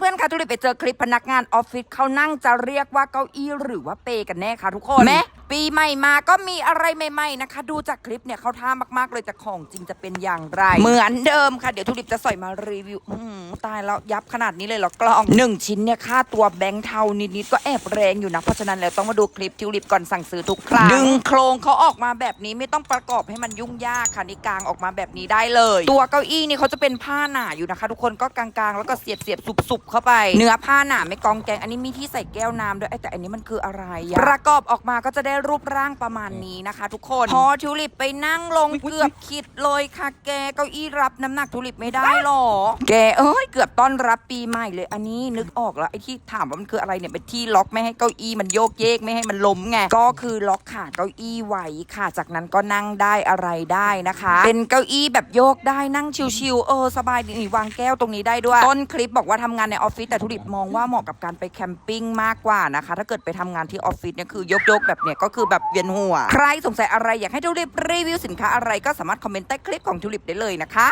เพื่อนๆคะทุกทีไปเจอคลิปพนักงานออฟฟิศเขานั่งจะเรียกว่าเก้าอี้หรือว่าเปกันแน่คะทุกคนแม ปีใหม่มาก็มีอะไรใหม่ ๆนะคะ ดูจากคลิปเนี่ยเขาท่ามากๆเลยแต่ของจริงจะเป็นอย่างไร เหมือนเดิมค่ะเดี๋ยวทุลิปจะใส่มารีวิวตายแล้วยับขนาดนี้เลยเหรอกล้องหนึ่งชิ้นเนี่ยค่าตัวแบงค์เทานิดๆก็แอบแรงอยู่นะ เพราะฉะนั้นแล้วต้องมาดูคลิปทิวลิปก่อนสั่งซื้อทุกครั้งดึงโครงเขาออกมาแบบนี้ไม่ต้องประกอบให้มันยุ่งยากค่ะนี่กางออกมาแบบนี้ได้เลย ตัวเก้าอี้นี่เขาจะเป็นผ้าหนาอยู่นะคะ ทุกคนก็กลางๆแล้วก็เสียบเสียบสุบๆเข้าไป เนื้อผ้าหนาไม่กองแกงอันนี้มีที่ใส่แก้วน้ำด้วยแต่อันนี้มันคืออะไรประกอบออกมาก็จะได้รูปร่างประมาณนี้นะคะ ทุกคน พอทิวลิปไปนั่งลงเกือบคิดเลยค่ะ แกเก้าอี้รับน้ำหนักทิวลิปไม่ได้หรอ แกเอ้ยเกือบต้อนรับปีใหม่เลยอันนี้นึกออกแล้วไอ้ที่ถามว่ามันคืออะไรเนี่ยเป็นที่ล็อกไม่ให้เก้าอี้มันโยกเยกไม่ให้มันล้มไงก็คือล็อกขาเก้าอี้ไว้ค่ะ จากนั้นก็นั่งได้อะไรได้นะคะ เป็นเก้าอี้แบบโยกได้นั่งชิวๆเออสบายดีนี่วางแก้วตรงนี้ได้ด้วยต้นคลิปบอกว่าทำงานในออฟฟิศแต่ทุลิปมองว่าเหมาะกับการไปแคมปิ้งมากกว่านะคะ ถ้าเกิดไปทำงานที่ออฟฟิศเนี่ยคือยกๆแบบเนี้ยก็คือแบบเวียนหัว ใครสงสัยอะไรอยากให้ทุลิปรีวิวสินค้าอะไรก็สามารถคอมเมนต์ใต้คลิปของทุลิปได้เลยนะคะ